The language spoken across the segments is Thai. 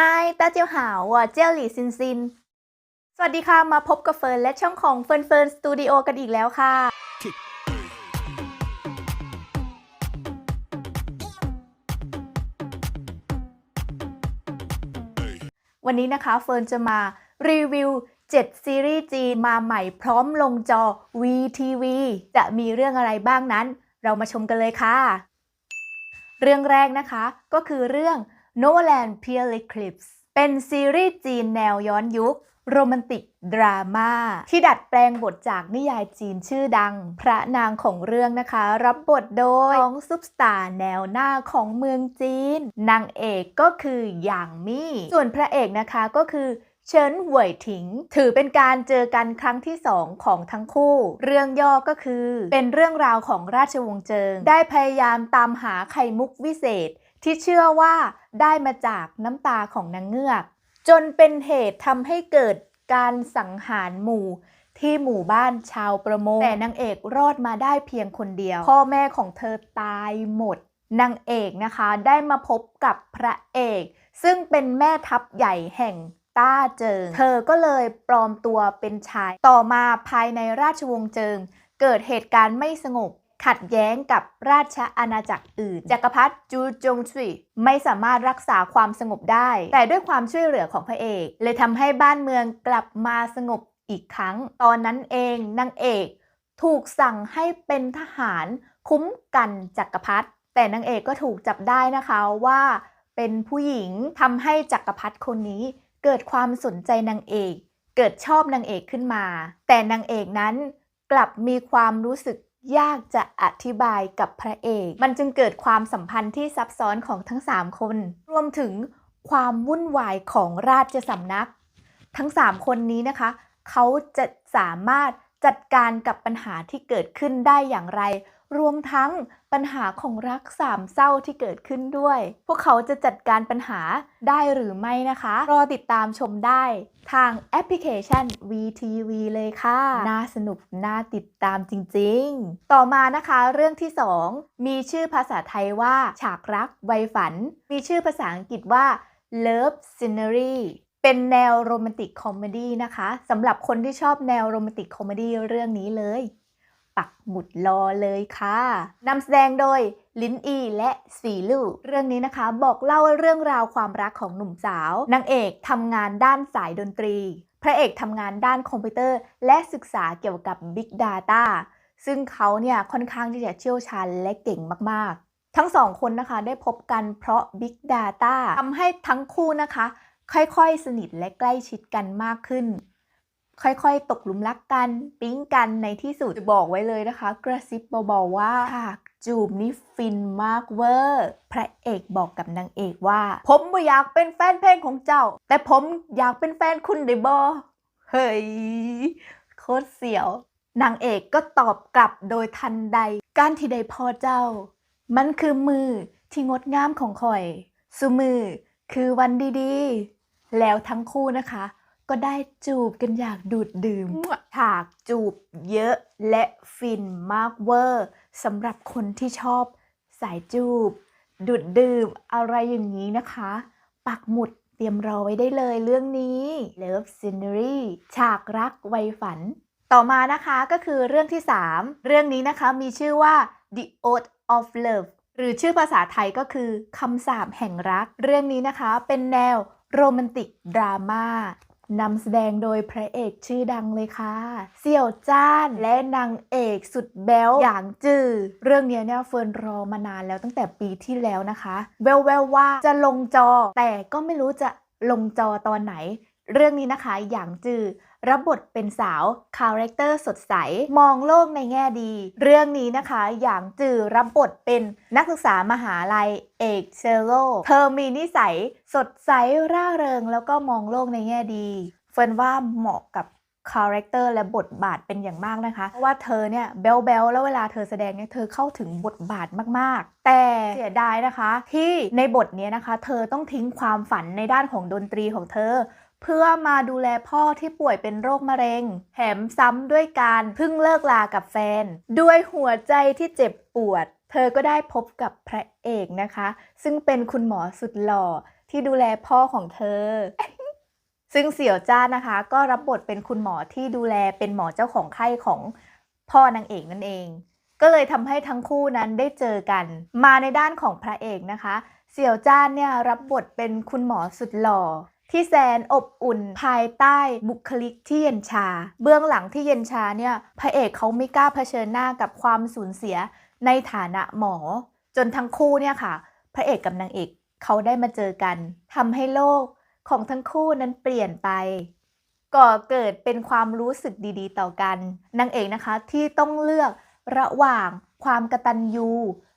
Hi แป๊เจียวหาอะเจีลี่ซินซิน สวัสดีค่ะ มาพบกับเฟิร์นและช่องของเฟิร์นเฟิร์นสตูดิโอกันอีกแล้วค่ะ วันนี้นะคะเฟิร์นจะมารีวิว 7 ซีรีส์จีนมาใหม่พร้อมลงจอ VTV จะมีเรื่องอะไรบ้างนั้น เรามาชมกันเลยค่ะ เรื่องแรกนะคะก็คือเรื่อง Noland p e e r Eclipse เป็นซีรีส์จีนแนวย้อนยุค โรแมนติก ดราม่า ที่ดัดแปลงบทจากนิยายจีนชื่อดัง พระนางของเรื่องนะคะ รับบทโดยของซุปสตาร์แนวหน้าของเมืองจีน นางเอกก็คือหยางมี่ ส่วนพระเอกนะคะก็คือเฉินเหวยถิง ถือเป็นการเจอกันครั้งที่สองของทั้งคู่ เรื่องย่อก็คือ เป็นเรื่องราวของราชวงศ์เจิง ได้พยายามตามหาไข่มุกวิเศษ ที่เชื่อว่า ได้มาจากน้ำตาของนางเงือก จนเป็นเหตุทำให้เกิดการสังหารหมู่ที่หมู่บ้านชาวประมง แต่นางเอกรอดมาได้เพียงคนเดียว พ่อแม่ของเธอตายหมดนางเอกนะคะได้มาพบกับพระเอก ซึ่งเป็นแม่ทัพใหญ่แห่งต้าเจิง เธอก็เลยปลอมตัวเป็นชาย ต่อมาภายในราชวงศ์เจิง เกิดเหตุการณ์ไม่สงบ ขัดแย้งกับราชอาณาจักรอื่น จักรพรรดิจูจงซุยไม่สามารถรักษาความสงบได้ แต่ด้วยความช่วยเหลือของพระเอก เลยทำให้บ้านเมืองกลับมาสงบอีกครั้ง ตอนนั้นเองนางเอกถูกสั่งให้เป็นทหารคุ้มกันจักรพรรดิแต่นางเอกก็ถูกจับได้นะคะว่าเป็นผู้หญิงทำให้จักรพรรดิคนนี้เกิดความสนใจนางเอก เกิดชอบนางเอกขึ้นมา แต่นางเอกนั้นกลับมีความรู้สึก ยากจะอธิบายกับพระเอก มันจึงเกิดความสัมพันธ์ที่ซับซ้อนของทั้ง 3 คน รวมถึงความวุ่นวายของราชสำนัก ทั้ง 3 คนนี้นะคะ เขาจะสามารถจัดการกับปัญหาที่เกิดขึ้นได้อย่างไร รวมทั้งปัญหาของรักสามเศร้าที่เกิดขึ้นด้วย พวกเขาจะจัดการปัญหาได้หรือไม่นะคะ รอติดตามชมได้ทางแอปพลิเคชัน VTV เลยค่ะ น่าสนุก น่าติดตามจริงๆ ต่อมานะคะเรื่องที่ 2 มีชื่อภาษาไทยว่า ฉากรักไวฝัน มีชื่อภาษาอังกฤษว่า Love Scenery เป็นแนวโรแมนติกคอมเมดี้นะคะสำหรับคนที่ชอบแนวโรแมนติกคอมเมดี้เรื่องนี้เลย ปักหมุดรอเลยค่ะนำแสดงโดยลินอีและสีลู่เรื่องนี้นะคะบอกเล่าเรื่องราวความรักของหนุ่มสาวนางเอกทำงานด้านสายดนตรี พระเอกทำงานด้านคอมพิวเตอร์ และศึกษาเกี่ยวกับ Big Data ซึ่งเขาเนี่ยค่อนข้างที่จะเชี่ยวชาญและเก่งมากๆ ทั้งสองคนนะคะได้พบกันเพราะ Big Data ทำให้ทั้งคู่นะคะ ค่อยๆ สนิทและใกล้ชิดกันมากขึ้น ค่อยๆ ตกหลุมรักกันปิ๊งกันในที่สุดจะบอกไว้เลยนะคะ กระซิบเบาๆว่าฉากจูบนี่ฟินมากเวอร์ พระเอกบอกกับนางเอกว่า ผมไม่อยากเป็นแฟนเพลงของเจ้า แต่ผมอยากเป็นแฟนคุณได้บอเฮ้ยโคตรเสียวนางเอกก็ตอบกลับโดยทันใด การที่ได้พอเจ้า มันคือมือที่งดงามของข่อย สุมือคือวันดีๆ แล้วทั้งคู่นะคะ ก็ได้จูบกันอย่างดูดดื่มฉากจูบเยอะและฟินมากเวอร์สำหรับคนที่ชอบสายจูบ ดูดดื่มอะไรอย่างนี้นะคะ ปักหมุดเตรียมรอไว้ได้เลยเรื่องนี้ Love Scenery ฉากรักไวยฝัน ต่อมานะคะก็คือเรื่องที่ 3 เรื่องนี้นะคะมีชื่อว่า The Oath of Love หรือชื่อภาษาไทยก็คือคำสาปแห่งรัก เรื่องนี้นะคะเป็นแนวโรแมนติกดราม่า นำแสดงโดยพระเอกชื่อดังเลยค่ะ เสี่ยวจ้านและนางเอกสุดแบ๊วอย่างจือ เรื่องนี้เนี่ยเฟิร์นรอมานานแล้วตั้งแต่ปีที่แล้วนะคะ แววๆว่าจะลงจอ แต่ก็ไม่รู้จะลงจอตอนไหน เรื่องนี้นะคะอย่างจือ รับบทเป็นสาวคาแรคเตอร์สดใส มองโลกในแง่ดี เรื่องนี้นะคะอย่างจือรับบทเป็นนักศึกษามหาลัยเอกเชลโลเธอมีนิสัยสดใสร่าเริง แล้วก็มองโลกในแง่ดี เฟิร์นว่าเหมาะกับคาแรคเตอร์และบทบาทเป็นอย่างมากนะคะเพราะว่าเธอเนี่ยเบลเบลแล้วเวลาเธอแสดงเนี่ยเธอเข้าถึงบทบาทมากๆ แต่เสียดายนะคะที่ในบทนี้นะคะ เธอต้องทิ้งความฝันในด้านของดนตรีของเธอ เพื่อมาดูแลพ่อที่ป่วยเป็นโรคมะเร็ง แถมซ้ำด้วยการเพิ่งเลิกลากับแฟน ด้วยหัวใจที่เจ็บปวด เธอก็ได้พบกับพระเอกนะคะ ซึ่งเป็นคุณหมอสุดหล่อที่ดูแลพ่อของเธอ ซึ่งเสี่ยวจ้านนะคะ ก็รับบทเป็นคุณหมอที่ดูแลเป็นหมอเจ้าของไข้ของพ่อนางเอกนั่นเอง ก็เลยทำให้ทั้งคู่นั้นได้เจอกัน มาในด้านของพระเอกนะคะ เสี่ยวจ้านเนี่ยรับบทเป็นคุณหมอสุดหล่อ ที่แสนอบอุ่นภายใต้บุคลิกที่เย็นชา เบื้องหลังที่เย็นชาเนี่ยพระเอกเขาไม่กล้าเผชิญหน้ากับความสูญเสียในฐานะหมอ จนทั้งคู่เนี่ยค่ะ พระเอกกับนางเอกเขาได้มาเจอกันทำให้โลกของทั้งคู่นั้นเปลี่ยนไปก่อเกิดเป็นความรู้สึกดีๆ ต่อกันนางเอกนะคะที่ต้องเลือกระหว่างความกระตัญญู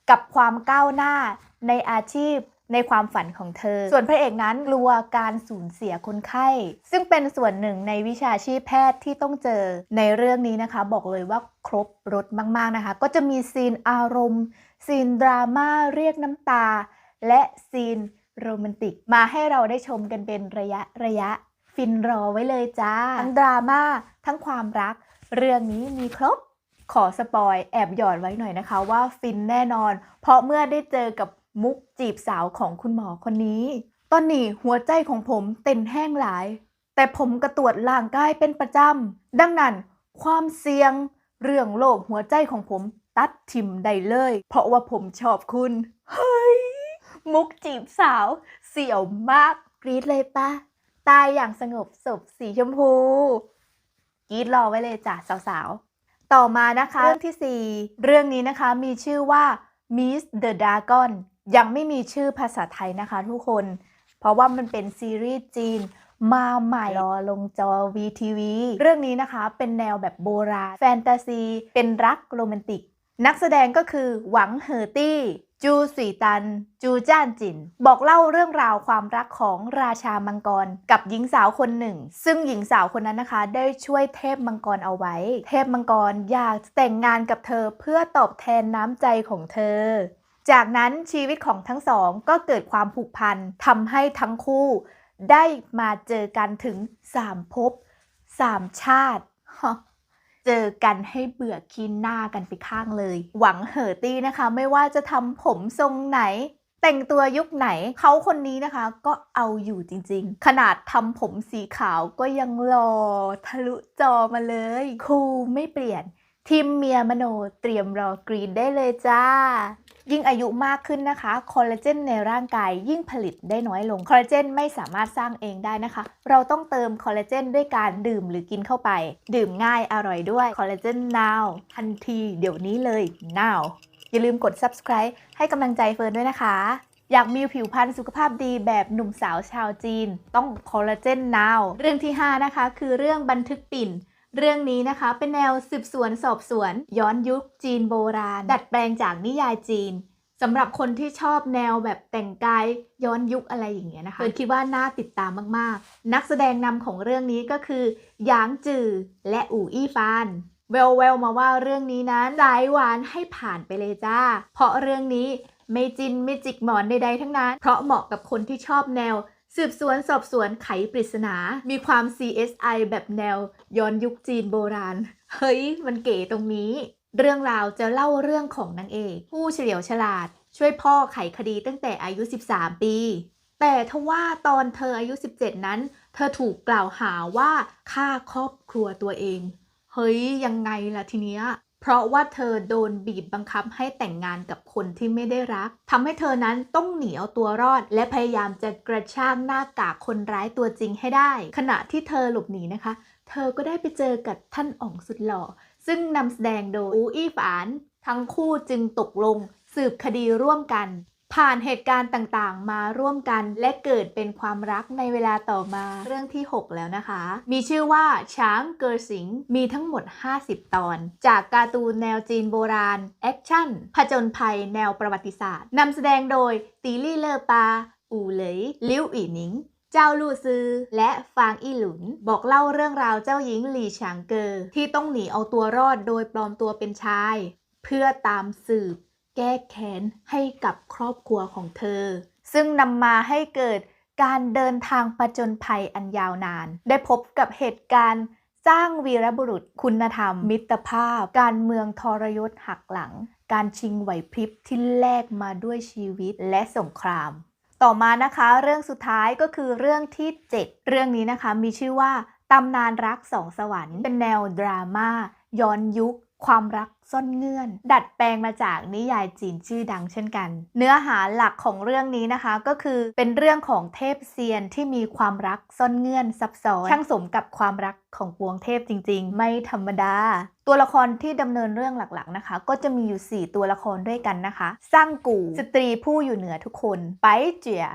กับความก้าวหน้าในอาชีพ ในความฝันของเธอ ส่วนพระเอกนั้นกลัวการสูญเสียคนไข้ ซึ่งเป็นส่วนหนึ่งในวิชาชีพแพทย์ที่ต้องเจอในเรื่องนี้นะคะ บอกเลยว่าครบรถมากๆนะคะ ก็จะมีซีนอารมณ์ ซีนดราม่าเรียกน้ำตา และซีนโรแมนติก มาให้เราได้ชมกันเป็นระยะระยะ ฟินรอไว้เลยจ้า ทั้งดราม่าทั้งความรัก เรื่องนี้มีครบขอสปอยแอบหยอดไว้หน่อยนะคะว่าฟินแน่นอน เพราะเมื่อได้เจอกับ มุกจีบสาวของคุณหมอคนนี้ ตอนนี้หัวใจของผมเต้นแห้งหลาย แต่ผมกระตรวจร่างกายเป็นประจำ ดังนั้นความเสี่ยง เรื่องโลกหัวใจของผมตัดทิมได้เลย เพราะว่าผมชอบคุณ เฮ้ย มุกจีบสาว เสี่ยวมาก กรีดเลยปะตายอย่างสงบศพสีชมพู กรีดรอไว้เลยจ้ะสาวๆ ต่อมานะคะ เรื่องที่ 4 เรื่องนี้นะคะมีชื่อว่า Miss the Dragon ยังไม่มีชื่อภาษาไทยนะคะทุกคน เพราะว่ามันเป็นซีรีส์จีนมาใหม่รอลงจอ VTV เรื่องนี้นะคะเป็นแนวแบบโบราณ แฟนตาซี เป็นรักโรแมนติก นักแสดงก็คือหวังเหอตี้ จูสุยตัน จูจ้านจิน บอกเล่าเรื่องราวความรักของราชามังกร กับหญิงสาวคนหนึ่ง ซึ่งหญิงสาวคนนั้นนะคะ ได้ช่วยเทพมังกรเอาไว้ เทพมังกรอยากแต่งงานกับเธอเพื่อตอบแทนน้ำใจของเธอ จากนั้นชีวิตของทั้งสองก็เกิดความผูกพันทำให้ทั้งคู่ได้มาเจอกันถึงสามภพสามชาติ เจอกันให้เบื่อคีนหน้ากันไปข้างเลย หวังเหอตี้นะคะ ไม่ว่าจะทำผมทรงไหน แต่งตัวยุคไหนเขาคนนี้นะคะ ก็เอาอยู่จริงๆ ขนาดทำผมสีขาวก็ยังหล่อทะลุจอมาเลยคูไม่เปลี่ยน ทีมเมียมโนเตรียมรอกรีนได้เลยจ้า ยิ่งอายุมากขึ้นนะคะคอลลาเจนในร่างกายยิ่งผลิตได้น้อยลงคอลลาเจนไม่สามารถสร้างเองได้นะคะ เราต้องเติมคอลลาเจนด้วยการดื่มหรือกินเข้าไป ดื่มง่ายอร่อยด้วยคอลลาเจน now ทันที เดี๋ยวนี้เลย now อย่าลืมกด subscribe ให้กำลังใจเฟิร์นด้วยนะคะ อยากมีผิวพรรณสุขภาพดีแบบหนุ่มสาวชาวจีน ต้องคอลลาเจน now เรื่องที่ 5 นะคะ คือเรื่องบันทึกปิ่น เรื่องนี้นะคะเป็นแนวสืบสวนสอบสวน ย้อนยุคจีนโบราณ ดัดแปลงจากนิยายจีนสำหรับคนที่ชอบแนวแบบแต่งกายย้อนยุคอะไรอย่างเงี้ยนะคะเฟิร์นคิดว่าน่าติดตามมากๆ นักแสดงนำของเรื่องนี้ก็คือหยางจือและอู่อี้ฟานแววแววๆมาว่าเรื่องนี้นั้นสายหวานให้ผ่านไปเลยจ้า เพราะเรื่องนี้ไม่จินไม่จิกหมอนใดๆทั้งนั้น เพราะเหมาะกับคนที่ชอบแนว สืบสวนสอบสวนไขปริศนา มีความ CSI แบบแนว ย้อนยุคจีนโบราณ เฮ้ย มันเก๋ตรงนี้ เรื่องราวจะเล่าเรื่องของนางเอก ผู้เฉลียวฉลาด ช่วยพ่อไขคดีตั้งแต่อายุ 13 ปี แต่ทว่าตอนเธออายุ 17 นั้น เธอถูกกล่าวหาว่าฆ่าครอบครัวตัวเอง เฮ้ย ยังไงล่ะทีเนี้ย เพราะว่าเธอโดนบีบบังคับให้แต่งงานกับคนที่ไม่ได้รักทำให้เธอนั้นต้องหนีเอาตัวรอด และพยายามจะกระชากหน้ากากคนร้ายตัวจริงให้ได้ ขณะที่เธอหลบหนีนะคะ เธอก็ได้ไปเจอกับท่านอ๋องสุดหล่อ ซึ่งนำแสดงโดยอูอี้ฝาน ทั้งคู่จึงตกลง สืบคดีร่วมกัน ผ่านเหตุการณ์ต่างๆ มาร่วมกันและเกิดเป็นความรักในเวลาต่อมาเรื่องที่ 6 แล้วนะคะ มีชื่อว่าช้างเกอร์สิงมีทั้งหมด 50 ตอน จากการ์ตูนแนวจีนโบราณ แอคชั่น ผจญภัยแนวประวัติศาสตร์นำแสดงโดย ตีลี่เลอปา อูเหลย ลิวอีหนิงเจ้าลู่ซือ และฟางอีหลุน บอกเล่าเรื่องราวเจ้าหญิงหลี่ฉางเกอที่ต้องหนีเอาตัวรอดโดยปลอมตัวเป็นชาย เพื่อตามสืบ แก้แค้นให้กับครอบครัวของเธอ ซึ่งนำมาให้เกิดการเดินทางประจนภัยอันยาวนาน ได้พบกับเหตุการณ์สร้างวีรบุรุษ คุณธรรม มิตรภาพ การเมืองทรยศหักหลัง การชิงไหวพริบที่แลกมาด้วยชีวิตและสงคราม ต่อมานะคะเรื่องสุดท้ายก็คือเรื่องที่ 7 เรื่องนี้นะคะมีชื่อว่าตำนานรักสองสวรรค์เป็นแนวดราม่าย้อนยุค ความรักซ่อนเงื่อน ดัดแปลงมาจากนิยายจีนชื่อดังเช่นกัน เนื้อหาหลักของเรื่องนี้นะคะก็คือเป็นเรื่องของเทพเซียนที่มีความรักซ่อนเงื่อนซับซ้อนช่างสมกับความรักของปวงเทพจริง ๆ ไม่ธรรมดา ตัวละครที่ดำเนินเรื่องหลักๆนะคะ ก็จะมีอยู่ 4 ตัวละครด้วยกันนะคะสร้างกู่สตรีผู้อยู่เหนือทุกคน ไปเจีย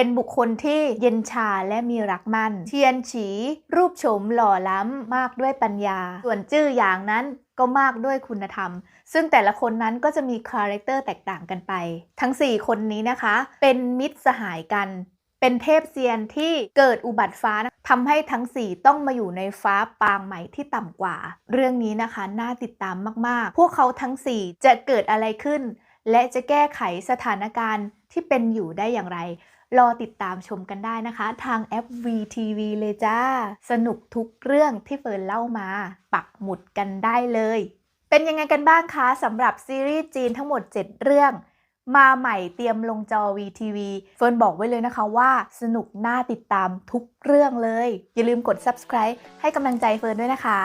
เป็นบุคคลที่เย็นชาและมีรักมั่น เทียนฉี รูปโฉมหล่อล้ำมากด้วยปัญญา ส่วนจื้อหยางนั้นก็มากด้วยคุณธรรม ซึ่งแต่ละคนนั้นก็จะมีคาแรคเตอร์แตกต่างกันไป ทั้ง 4 คนนี้นะคะ เป็นมิตรสหายกัน เป็นเทพเซียนที่เกิดอุบัติฟ้านะทำให้ทั้ง 4 ต้องมาอยู่ในฟ้าปางใหม่ที่ต่ำกว่า เรื่องนี้นะคะ น่าติดตามมากๆ พวกเขาทั้ง 4 จะเกิดอะไรขึ้น และจะแก้ไขสถานการณ์ที่เป็นอยู่ได้อย่างไร รอติดตามชมกันได้นะคะ ทางแอป VTV เลยจ้า สนุกทุกเรื่องที่เฟิร์นเล่ามา ปักหมุดกันได้เลย เป็นยังไงกันบ้างคะสำหรับซีรีส์จีนทั้งหมด 7 เรื่องมาใหม่เตรียมลงจอ VTV เฟิร์นบอกไว้เลยนะคะว่าสนุกน่าติดตามทุกเรื่องเลย อย่าลืมกด subscribe ให้กำลังใจเฟิร์นด้วยนะคะ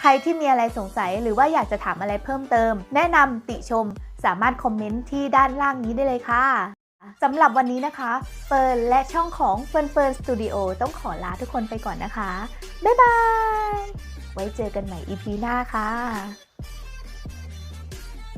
ใครที่มีอะไรสงสัยหรือว่าอยากจะถามอะไรเพิ่มเติม แนะนำติชมสามารถคอมเมนต์ที่ด้านล่างนี้ได้เลยค่ะ สำหรับวันนี้นะคะเฟิร์นและช่องของเฟิร์นเฟิร์นสตูดิโอต้องขอลาทุกคนไปก่อนนะคะ บ๊ายบาย ไว้เจอกันใหม่ EP หน้าค่ะ